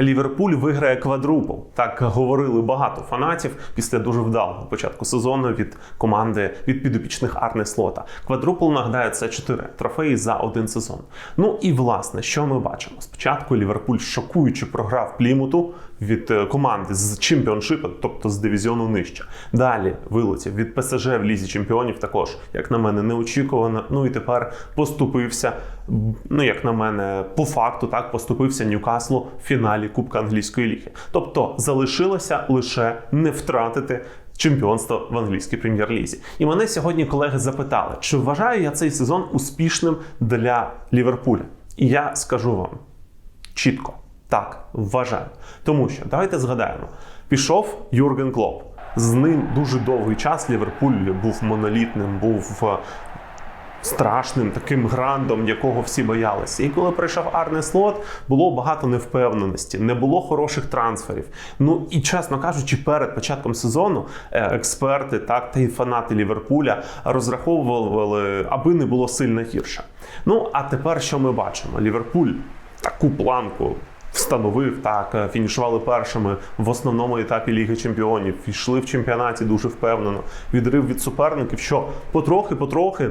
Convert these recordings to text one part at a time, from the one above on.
Ліверпуль виграє квадрупл. Так говорили багато фанатів після дуже вдалого початку сезону від команди від підопічних Арне Слота. Квадрупл нагадаю, це 4 трофеї за один сезон. Ну і власне, що ми бачимо? Спочатку Ліверпуль шокуючи програв Плімуту від е, команди з чемпіоншипу, тобто з дивізіону нижче. Далі вилетів від ПСЖ в лізі чемпіонів. Також, як на мене, неочікувано. Ну і тепер поступився. Ну, як на мене, по факту так поступився Ньюкаслу в фіналі Кубка англійської ліги. Тобто залишилося лише не втратити. Чемпіонство в англійській прем'єр-лізі. І мене сьогодні колеги запитали, чи вважаю я цей сезон успішним для Ліверпуля? І я скажу вам чітко, так, вважаю. Тому що давайте згадаємо: пішов Юрген Клоп. З ним дуже довгий час Ліверпуль був монолітним, був е, страшним таким грандом, якого всі боялися. І коли прийшов Арне Слот, було багато невпевненості, не було хороших трансферів. Ну і чесно кажучи, перед початком сезону е, експерти, так та й фанати Ліверпуля розраховували, аби не було сильно гірше. Ну а тепер що ми бачимо? Ліверпуль таку планку. Встановив так, е, фінішували першими в основному етапі Ліги Чемпіонів, йшли в чемпіонаті дуже впевнено. Відрив від суперників, що потрохи-потрохи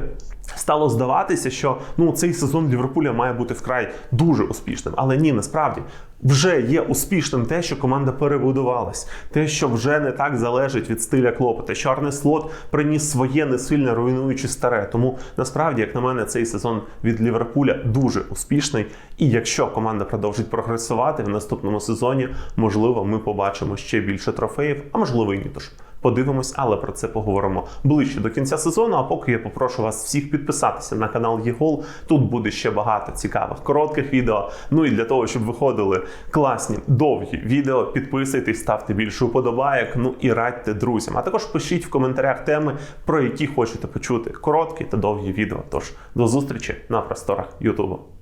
стало здаватися, що ну цей сезон Ліверпуля має бути вкрай дуже успішним. Але ні, насправді вже є успішним те, що команда перебудувалась, те, що вже не так залежить від стиля Клопа, те, що Арне Слот приніс своє несильне руйнуючи старе. Тому насправді, як на мене, цей сезон від Ліверпуля дуже успішний. І якщо команда продовжить прогресувати в наступному сезоні, можливо, ми побачимо ще більше трофеїв, а можливо і ні. Тож подивимось, але про це поговоримо ближче до кінця сезону. А поки я попрошу вас всіх підписатися на канал ЄГОЛ. Тут буде ще багато цікавих коротких відео. Ну і для того, щоб виходили класні довгі відео, підписуйтесь, ставте більше уподобайок. Ну і радьте друзям. А також пишіть в коментарях теми, про які хочете почути короткі та довгі відео. Тож до зустрічі на просторах Ютубу.